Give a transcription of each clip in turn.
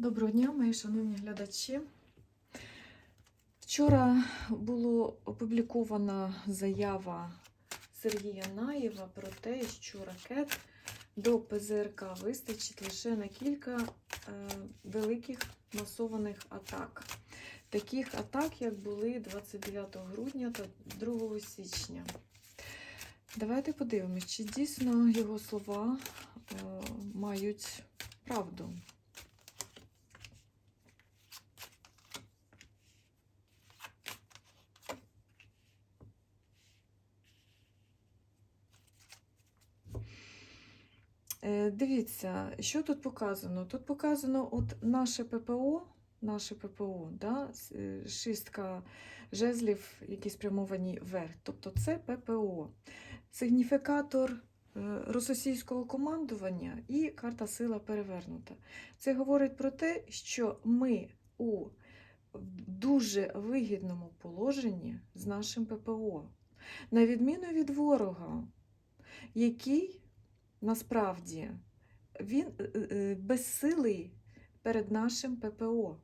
Доброго дня, мої шановні глядачі. Вчора була опублікована заява Сергія Наєва про те, що ракет до ПЗРК вистачить лише на кілька е, великих масованих атак. Таких атак, як були 29 грудня та 2 січня. Давайте подивимось, чи дійсно його слова е, мають правду. Дивіться, що тут показано? Тут показано от наше ППО, наше ППО, да, е, шістка жезлів, які спрямовані вверх. Тобто це ППО. Сигніфікатор е, російського командування і карта сила перевернута. Це говорить про те, що ми у дуже вигідному положенні з нашим ППО, на відміну від ворога, який насправді він е, е, безсилий перед нашим ППО,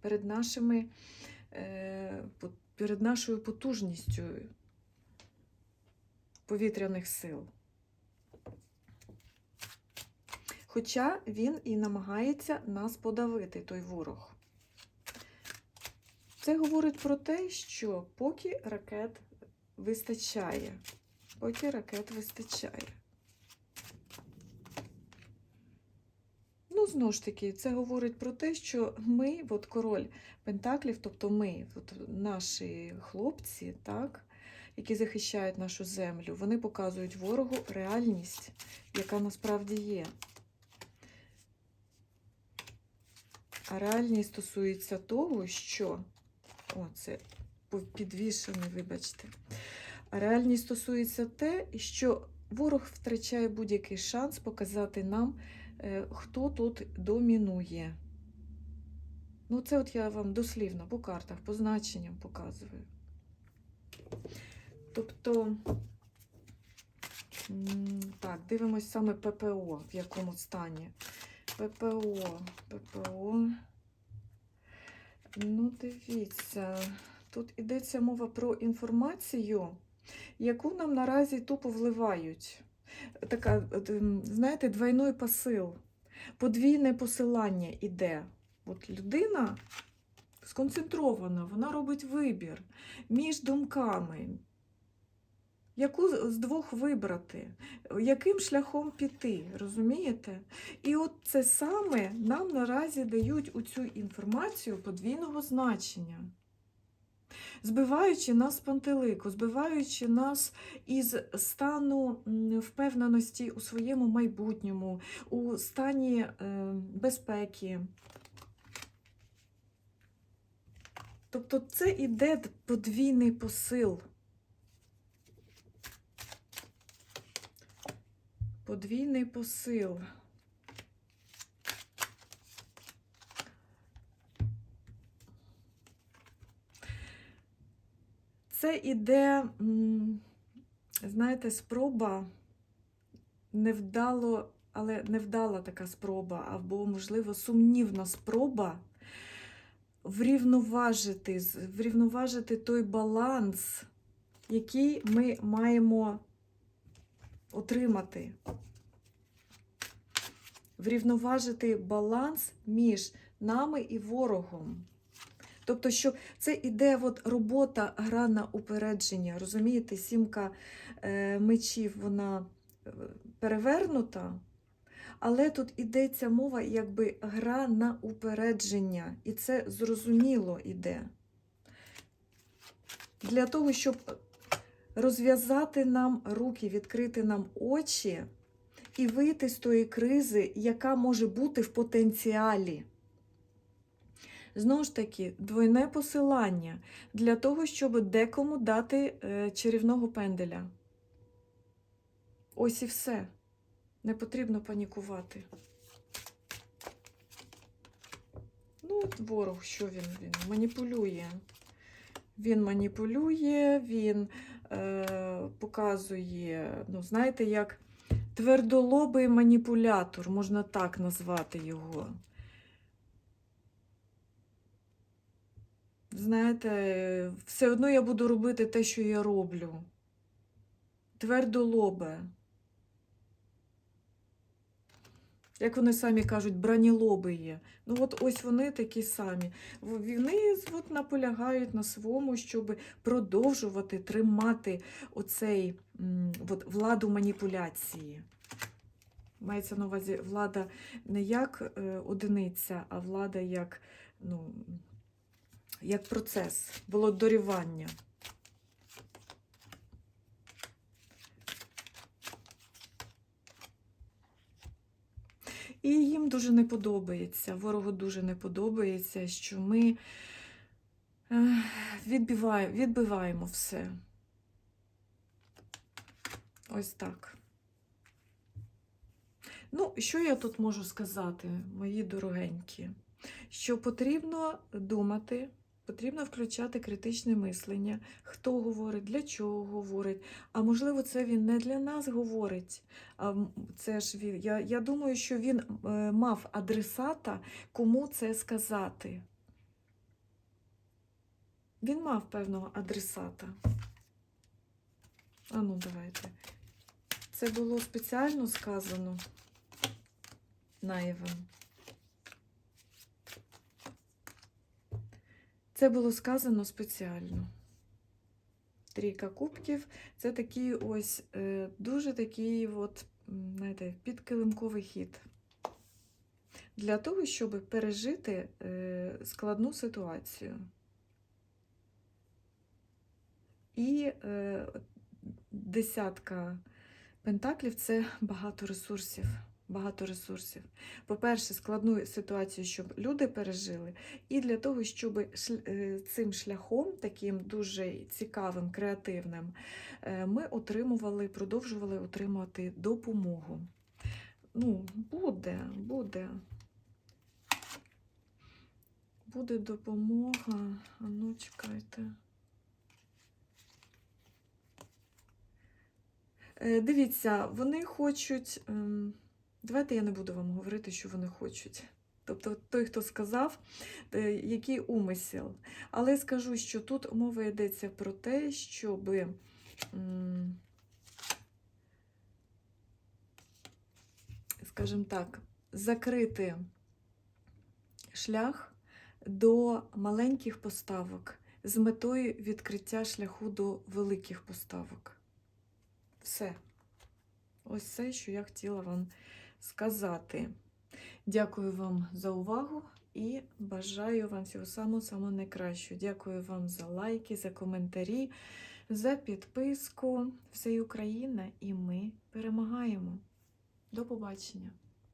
перед, нашими, е, перед нашою потужністю повітряних сил. Хоча він і намагається нас подавити, той ворог. Це говорить про те, що поки ракет вистачає, поки ракет вистачає. Знову ж таки, це говорить про те, що ми, от король Пентаклів, тобто ми, от наші хлопці, так, які захищають нашу землю, вони показують ворогу реальність, яка насправді є. А реальність стосується того, що. О, це підвішений, вибачте. А реальність стосується те, що ворог втрачає будь-який шанс показати нам, хто тут домінує. Ну, це от я вам дослівно по картах, по значенням показую. Тобто, так, дивимось саме ППО, в якому стані. ППО, ППО. Ну, дивіться, тут йдеться мова про інформацію, яку нам наразі тупо вливають. Така, ем, знаєте, двойной посил, подвійне посилання іде. От людина сконцентрована, вона робить вибір між думками. Яку з двох вибрати, яким шляхом піти, розумієте? І от це саме нам наразі дають у цю інформацію подвійного значення, збиваючи нас з пантелику, збиваючи нас із стану впевненості у своєму майбутньому, у стані е, безпеки. Тобто це іде подвійний посил. Подвійний посил. Це іде, знаєте, спроба невдало, але невдала така спроба, або, можливо, сумнівна спроба врівноважити, врівноважити той баланс, який ми маємо отримати. Врівноважити баланс між нами і ворогом. Тобто, що це іде от робота, гра на упередження. Розумієте, сімка е, мечів вона е, перевернута, але тут ідеться мова, якби гра на упередження. І це зрозуміло іде. Для того, щоб розв'язати нам руки, відкрити нам очі і вийти з тої кризи, яка може бути в потенціалі. Знову ж таки, двойне посилання для того, щоб декому дати е, чарівного пенделя. Ось і все. Не потрібно панікувати. Ну, от ворог, що він? Він маніпулює. Він маніпулює, він е, показує, ну, знаєте, як твердолобий маніпулятор, можна так назвати його. Знаєте, все одно я буду робити те, що я роблю. Твердолобе. Як вони самі кажуть, бранілоби є. Ну от ось вони такі самі. Вони от наполягають на своєму, щоб продовжувати тримати оцей от, владу маніпуляції. Мається на увазі влада не як е, одиниця, а влада як, ну, як процес, володарювання. І їм дуже не подобається, ворогу дуже не подобається, що ми е, відбиваємо, відбиваємо все. Ось так. Ну, що я тут можу сказати, мої дорогенькі? Що потрібно думати, потрібно включати критичне мислення, хто говорить, для чого говорить. А можливо, це він не для нас говорить. А це ж він. Я, я думаю, що він е, мав адресата, кому це сказати. Він мав певного адресата. А ну, давайте. Це було спеціально сказано наявом. Це було сказано спеціально. Трійка кубків це такий ось е, дуже такий от, знаєте, підкилимковий хід. Для того, щоб пережити е, складну ситуацію. І е, десятка пентаклів це багато ресурсів. Багато ресурсів. По-перше, складну ситуацію, щоб люди пережили, і для того, щоб е, цим шляхом, таким дуже цікавим, креативним, е, ми отримували, продовжували отримувати допомогу. Ну, буде, буде. Буде допомога. А ну, чекайте. Е, Дивіться, вони хочуть. Давайте я не буду вам говорити, що вони хочуть. Тобто той, хто сказав, е, який умисел. Але скажу, що тут мова йдеться про те, щоб, скажімо так, закрити шлях до маленьких поставок з метою відкриття шляху до великих поставок. Все. Ось все, що я хотіла вам сказати. Дякую вам за увагу і бажаю вам всього самого самого найкращого. Дякую вам за лайки, за коментарі, за підписку. Все Україна, і ми перемагаємо. До побачення!